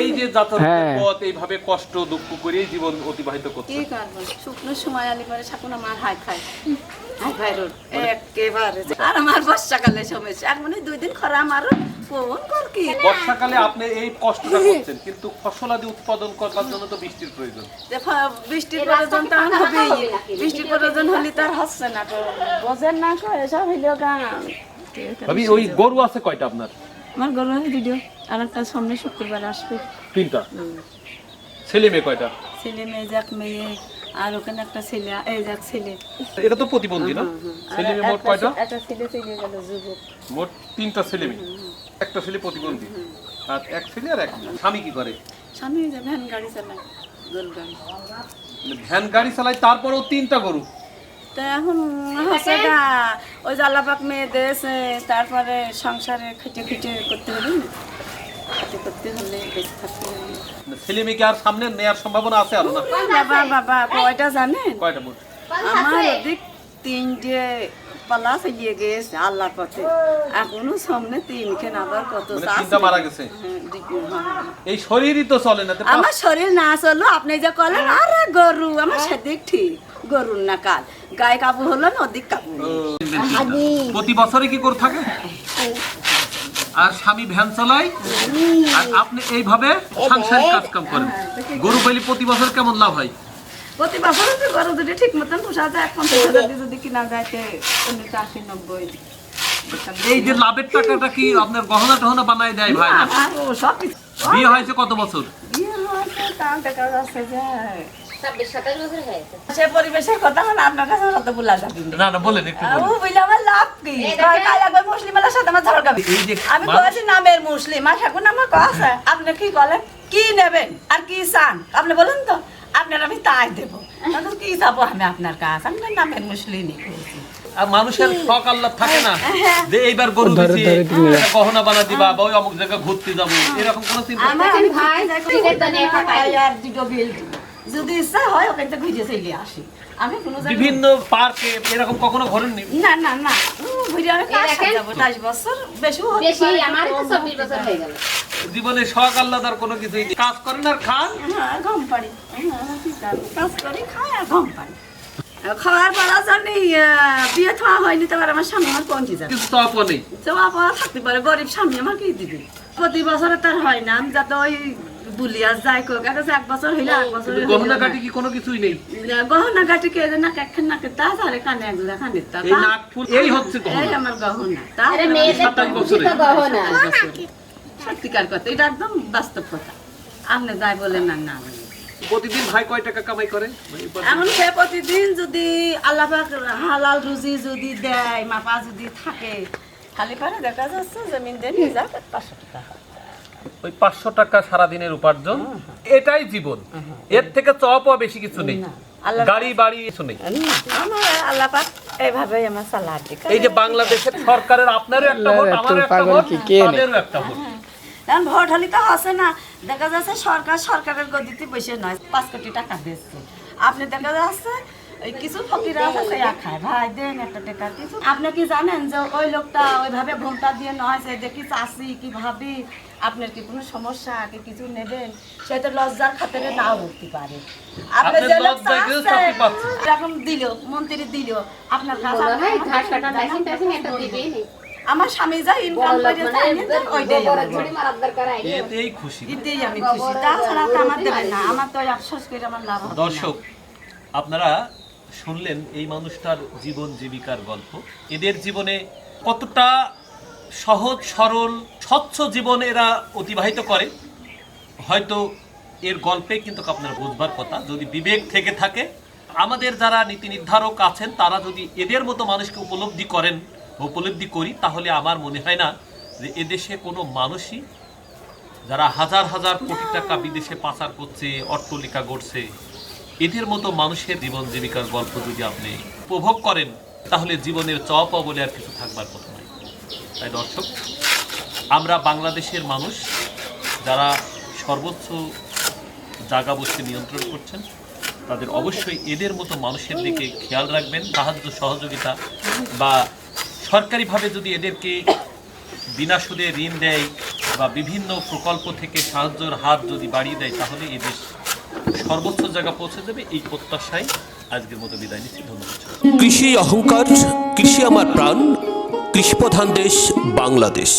এই যে যাতায়াতের হ্যাঁ। পথ এইভাবে কষ্ট দুঃখ করেই জীবন অতিবাহিত করছে। কি করব শুকনো সময় আলি পরে আমার হাই খাই হাই খাই রোড একেবারে। আর আমার বর্ষাকালে সমস্যা আর মানে দুই দিন খরা আমার কোন কর কি? বর্ষাকালে আপনি এই কষ্টটা করছেন কিন্তু ফসলাদি উৎপাদন করবার জন্য তো বৃষ্টির প্রয়োজন। দেখো বৃষ্টির প্রয়োজন হবেই। বৃষ্টির প্রয়োজন হলে তার হচ্ছে না। তো বোঝেন না এসব হইলেও গান ওই গরু আছে কয়টা আপনার? আমার গরু আর একটা সামনে শুক্রবার আসবে। তিনটা? ছেলে মেয়ে কয়টা? ছেলে মেয়ে যাক মেয়ে আর ওখানে একটা ছেলে এই যাক ছেলে। এটা তো প্রতিবন্ধী না? ছেলে মেয়ে মোট কয়টা? একটা ছেলে চলে গেল যুবক। মোট তিনটা ছেলে মেয়ে। একটা ছেলে প্রতিবন্ধী। আর এক ছেলে আর এক স্বামী কি করে? স্বামী ভ্যান গাড়ি চালায় মানে ভ্যান গাড়ি চালায় তারপরেও তিনটা গরু। তা এখন হচ্ছে গা ওই মেয়ে তারপরে সংসারে খেটে খেটে করতে হবে না। করতে হলে বেঁচে থাকতে হবে। মানে ছেলে মেয়েকে আর সামনে নেওয়ার সম্ভাবনা আছে আরও না? বাবা বাবা কয়টা জানেন? কয়টা মোট আমার ওদিক তিনটে পালা ফেলিয়ে গেছে পথে এখনও সামনে তিনখান আবার কত মানে তিনটা মারা গেছে? হ্যাঁ। এই শরীরই তো চলে না আমার শরীর না চলো আপনি যে কলেন আরে গরু আমার সেদিক ঠিক গরুর না কাল। গায়ে কাবু হলো না ওদিক কাবু নেই। প্রতি বছরে কি করে থাকে? আর স্বামী ভ্যান চালায়? আর আপনি এইভাবে সাংসারিক কাজ কাম করেন। গরু পাইলে প্রতি বছর কেমন লাভ হয়? প্রতি বছর তো গরু দুটি ঠিক মতন পোষা যায় দিয়ে যদি কিনা যায় উনিশশো আশি নব্বই। এই যে লাভের টাকাটা কি আপনার গহনা টহনা বানায় দেয় ভাই? না আর ও সব কিছু বিয়ে হয়েছে কত বছর? বিয়ে হয়েছে তাও দেখা যাচ্ছে যে ছাব্বিশ সাতাশ বছর হয়েছে। সে পরিবেশের কথা মানে আপনার কাছে অত বলা যাবে। না না না বলেন একটু ও বলেন। আমার লাভ কি? কাল একবার মুসলিম এলার সাথে আমার ঝগড়া এই আমি কয়েছি নামের মুসলিম আর এখন আমার কথা আপনি কি বলেন? কি নেবেন? আর কি চান? আপনি বলেন তো। আপনার আমি তাই দেবো। কি চাবো আমি আপনার কাছে? আমি নামের মুসলিমই করেছি আর মানুষের শখ আল্লাহ থাকে না। হ্যাঁ। যে এইবার গরু গহনা বানা দিবা বা ওই অমুক জায়গায় ঘুরতে যাব। এরকম কোনো চিন্তা আমার ভাই। আর দুটো বিল। যদি ইচ্ছা হয় ওখান থেকে ঘুরে চলে আসি। আমি কোনো বিভিন্ন পার্কে এরকম কখনো ঘোরেননি? না না না। ঘুরে আমি। যাব? দশ বছর? বেশি হতে বেশি আমার তো চব্বিশ বছর হয়ে গেল। জীবনে শখ আল্লাদার কোনো কিছুই কাজ করেন আর খান? হ্যাঁ, গম পাড়ি। কাজ? করি, খাই আর গম পাড়ি। খাওয়ার জানি বিয়ে খাওয়া হয়নি তো আমার স্বামী আমার পঞ্চি যাবে। কিছু তো আপা নেই। চাওয়া থাকতে পারে গরিব স্বামী আমার কি দিবে। প্রতি বছরে তার হয় না আমি যাতে ওই বুলিয়া যাই কোক এক এক বছর হইলে এক বছর গহনা কাটি কি কোনো কিছুই নেই? গহনা গাটি কে না কেন নাকে তা তারে কানে একজোড়া কানে তা এই নাক ফুল এই হচ্ছে এই আমার গহনা। তা আরে মেয়েদের সাতাশ বছরে। গহনা। সত্যিকার কথা এটা একদম বাস্তব কথা। আপনি যাই বলেন না না প্রতিদিন ভাই কয় টাকা কামাই করে? মানে এমন সে প্রতিদিন যদি আল্লাহ পাক হালাল রুজি যদি দেয় মাপা যদি থাকে খালি পারে দেখা যাচ্ছে জমিন দিয়ে নিয়ে যাক পাঁচশো টাকা হয়। ওই পাঁচশো টাকা সারাদিনের উপার্জন। এটাই জীবন। এর থেকে চপ বেশি কিছু নেই। গাড়ি বাড়ি কিছু নেই। আমার আল্লাহ এইভাবে আমার সালাদ এই যে বাংলাদেশের সরকারের আপনারও একটা ভোট আমারও একটা ভোট কি কে নেই? তাদেরও একটা ভোট। কারণ ভোট হলে তো না। দেখা যাচ্ছে সরকার সরকারের গদিতে বসে নয়। পাঁচ কোটি টাকা দিচ্ছে। আপনি দেখা যাচ্ছে কিছু ফকিরা আছে সে খায় ভাই দেন একটা টাকা কিছু আপনি কি জানেন যে ওই লোকটা ওইভাবে ঘুমটা দিয়ে নয় সে দেখি চাষি কি ভাবি আপনার কি কোনো সমস্যা কি কিছু নেবেন? সে তো লজ্জার খাতিরে নাও উঠতে পারে। আপনি যে লোক। এরকম দিল মন্ত্রী দিল আপনার আমার স্বামী যা ইনকাম করে মানে ওইটাই এতেই খুশি। এতেই আমি খুশি। তাছাড়া তো আমার দেবে না আমার তো আফসোস করে আমার লাভ দর্শক আপনারা শুনলেন এই মানুষটার জীবন জীবিকার গল্প। এদের জীবনে কতটা সহজ, সরল, স্বচ্ছ জীবন এরা অতিবাহিত করে, হয়তো এর গল্পে কিন্তু আপনার বুঝবার কথা। যদি বিবেক থেকে থাকে, আমাদের যারা নীতি নির্ধারক আছেন, তারা যদি এদের মতো মানুষকে উপলব্ধি করেন, উপলব্ধি করি, তাহলে আমার মনে হয় না যে এদেশে কোনো মানুষই যারা হাজার হাজার কোটি টাকা বিদেশে পাচার করছে অট্টলিকা গড়ছে এদের মতো মানুষের জীবন জীবিকার গল্প যদি আপনি উপভোগ করেন, তাহলে জীবনের চপ বলে আর কিছু থাকবার কথা নয় তাই দর্শক, আমরা বাংলাদেশের মানুষ যারা সর্বোচ্চ জায়গা বসে নিয়ন্ত্রণ করছেন, তাদের অবশ্যই এদের মতো মানুষের দিকে খেয়াল রাখবেন, সাহায্য, সহযোগিতা বা সরকারিভাবে যদি এদেরকে বিনা সুদে ঋণ দেয় বা বিভিন্ন প্রকল্প থেকে সাহায্যের হাত যদি বাড়িয়ে দেয়, তাহলে এই দেশ সর্বোচ্চ জায়গা পৌঁছে যাবে এই প্রত্যাশায় আজকের মতো বিদায় নিচ্ছি। ধন্যবাদ। কৃষি অহংকার, কৃষি আমার প্রাণ, কৃষিপ্রধান দেশ বাংলাদেশ।